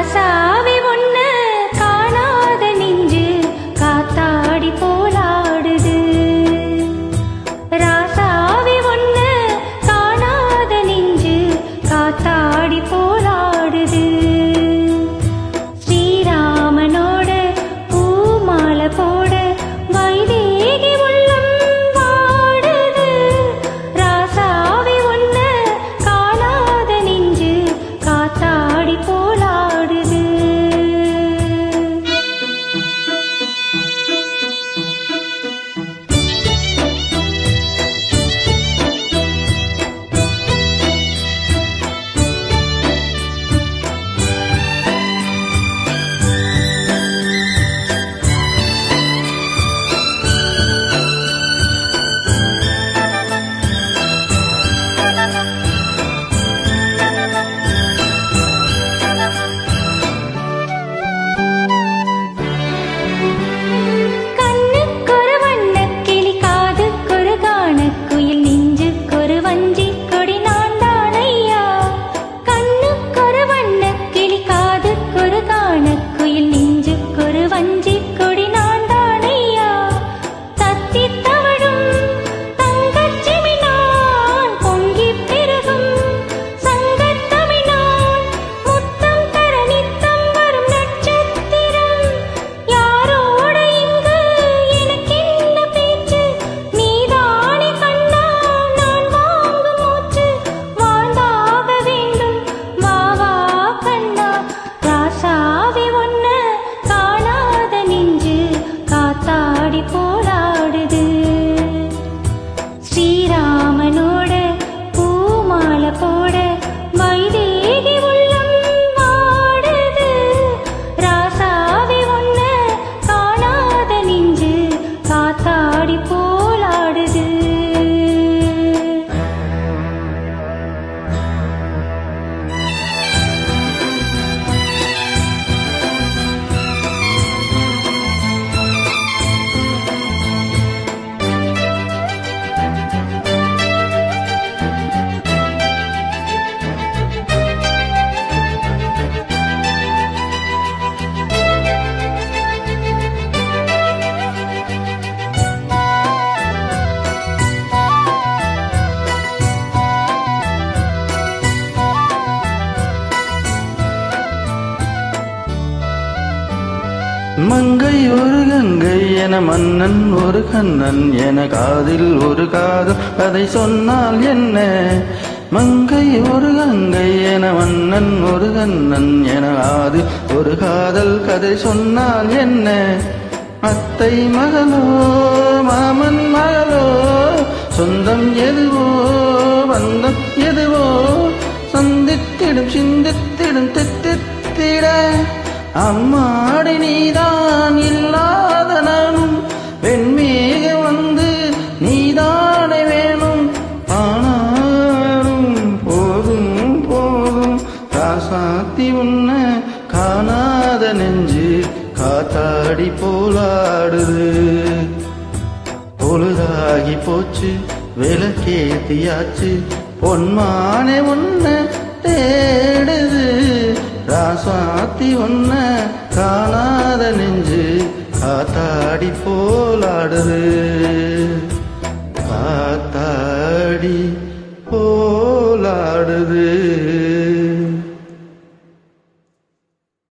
ராசாவி ஒண்ணு போட மங்கை ஒரு கங்கை என மன்னன் ஒரு கண்ணன் என காதில் ஒரு காதல். அதை சொன்னால் என்ன? மங்கை ஒரு கங்கை என மன்னன் ஒரு கண்ணன் என காதில் ஒரு காதல். கதை சொன்னால் என்ன? அத்தை மகளோ மாமன் மகளோ சொந்தம் எதுவோ பந்தம் எதுவோ சந்தித்திடும் சிந்தித்திடும் தித்தித்திட அம்மாடி நீதான் இல்லாத நானும் வெண்மேக வந்து நீதானே வேணும். ஆனாலும் போதும் போதும் காசாத்தி உன்ன காணாத நெஞ்சு காத்தாடி போலாடுது. பொழுதாகி போச்சு விளக்கேத்தியாச்சு பொன்மானே உன்ன தேடுது. ராசாத்தி ஒன்ன காணாத நெஞ்சு காத்தாடி போலாடுது காத்தாடி